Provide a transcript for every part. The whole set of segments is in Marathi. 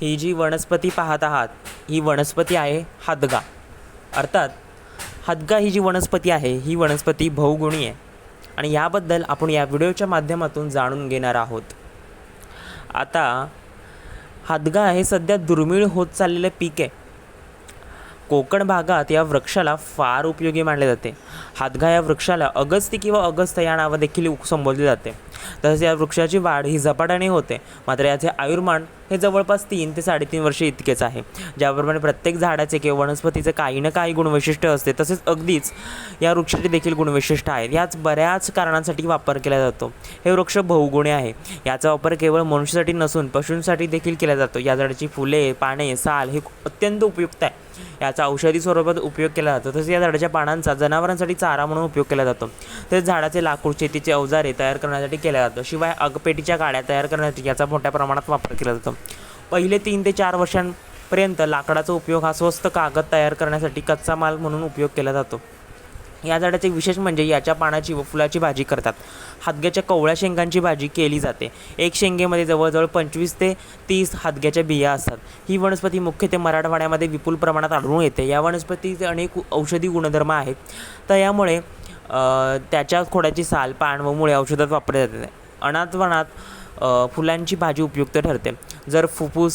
ही जी वनस्पती पाहत आहात ही वनस्पती आहे हादगा. अर्थात हादगा ही जी वनस्पती आहे ही वनस्पती बहुगुणी आहे. आणि याबद्दल आपण या व्हिडिओच्या माध्यमातून जाणून घेणार आहोत. आता हादगा हे सध्या दुर्मिळ होत चाललेलं पीक आहे. कोकण भागात या वृक्षाला फार उपयोगी मानले जाते. हादगा या वृक्षाला अगस्ती किंवा अगस्त या नावं देखील संबोधले जाते. तसेच या वृक्षाची वाढ ही झपाट्याने होते. मात्र याचे आयुर्मान हे जवळपास तीन ते साडेतीन वर्षे इतकेच आहे. ज्याप्रमाणे प्रत्येक झाडाचे किंवा वनस्पतीचे काही ना काही गुणवैशिष्ट्य असते तसेच अगदीच या वृक्षाचे देखील गुणवैशिष्ट्य आहेत. याच बऱ्याच कारणांसाठी वापर केला जातो. हे वृक्ष बहुगुणे आहे. याचा वापर केवळ मनुष्यासाठी नसून पशूंसाठी देखील केला जातो. या झाडाची फुले पाने साल हे अत्यंत उपयुक्त आहे. याचा औषधी स्वरूपात उपयोग केला जातो. तसेच या झाडाच्या पानांचा जनावरांसाठी चारा म्हणून उपयोग केला जातो. तसेच झाडाचे लाकूड शेतीचे अवजारे तयार करण्यासाठी केला जातो. शिवाय अगपेटीच्या गाड्या तयार करण्यासाठी याचा मोठ्या प्रमाणात वापर केला जातो. पहिले तीन ते चार वर्षांपर्यंत लाकडाचा उपयोग हा स्वस्त कागद तयार करण्यासाठी कच्चा माल म्हणून उपयोग केला जातो. या झाडाचे विशेष म्हणजे याच्या पानाची व फुलाची भाजी करतात. हादग्याच्या कवळ्या शेंगांची भाजी केली जाते. एक शेंगेमध्ये जवळजवळ पंचवीस ते तीस हादग्याच्या बिया असतात. ही वनस्पती मुख्यत्वे मराठवाड्यामध्ये विपुल प्रमाणात आढळून येते. या वनस्पतीचे अनेक औषधी गुणधर्म आहेत. तर यामुळे त्याच्या खोडाची साल पान व मुळे औषधात वापरले जाते अनाथवनात फुलांची भाजी उपयुक्त ठरते. जर फुफ्फुस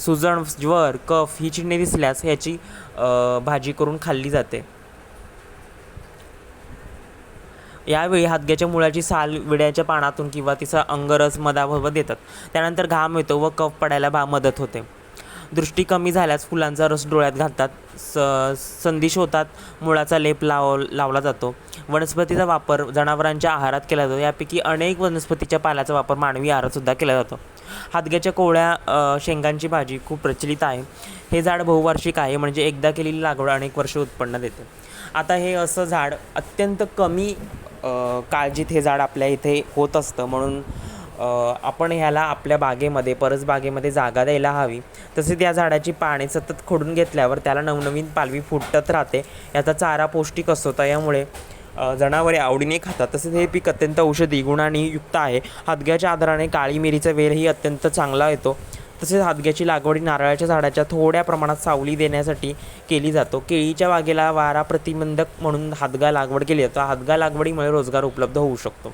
सुजण ज्वर कफ ही चिन्हे दिसल्यास ह्याची भाजी करून खाल्ली जाते. यावेळी हादग्याच्या मुळाची साल विड्याच्या पानातून किंवा तिचा अंगरस मधाबरोबर देतात. त्यानंतर घाम येतो व कफ पडायला भा मदत होते. दृष्टी कमी झाल्यास फुलांचा रस डोळ्यात घालतात. स संदेश होतात. मुळाचा लेप लाव लावला जातो. वनस्पतीचा वापर जनावरांच्या आहारात केला जातो. यापैकी अनेक वनस्पतीच्या पाल्याचा वापर मानवी आहारातसुद्धा केला जातो. हादग्याच्या कोवळ्या शेंगांची भाजी खूप प्रचलित आहे. हे झाड बहुवार्षिक आहे म्हणजे एकदा केलेली लागवड अनेक वर्ष उत्पन्न देते. आता हे असं झाड अत्यंत कमी काळजीत हे झाड आपल्या इथे होत असतं. म्हणून आपण ह्याला आपल्या बागेमध्ये परस बागेमध्ये जागा द्यायला हवी. तसेच या झाडाची पाने सतत खोडून घेतल्यावर त्याला नवनवीन पालवी फुटत राहते. याचा चारा पौष्टिक असतो त्यामुळे जनावरे आवडीने खातात. तसेच हे पीक अत्यंत औषधी गुणांनी युक्त आहे. हादग्याच्या आधाराने काळी मिरीचा वेलही अत्यंत चांगला येतो. तसेच हादग्याची लागवड नारळाच्या झाडाच्या थोड्या प्रमाणात सावली देण्यासाठी केली जातो. केळीच्या बागेला वारा प्रतिबंधक म्हणून हादगा लागवड केली जातो. हादगा लागवडीमुळे रोजगार उपलब्ध होऊ शकतो.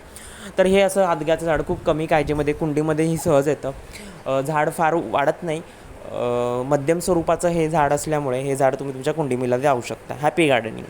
तर हे असं हादग्याचं झाड खूप कमी काळजीमध्ये कुंडीमध्येही सहज येतं. झाड फार वाढत नाही. मध्यम स्वरूपाचं हे झाड असल्यामुळे हे झाड तुम्ही तुमच्या कुंडीमध्ये लावू शकता. Happy gardening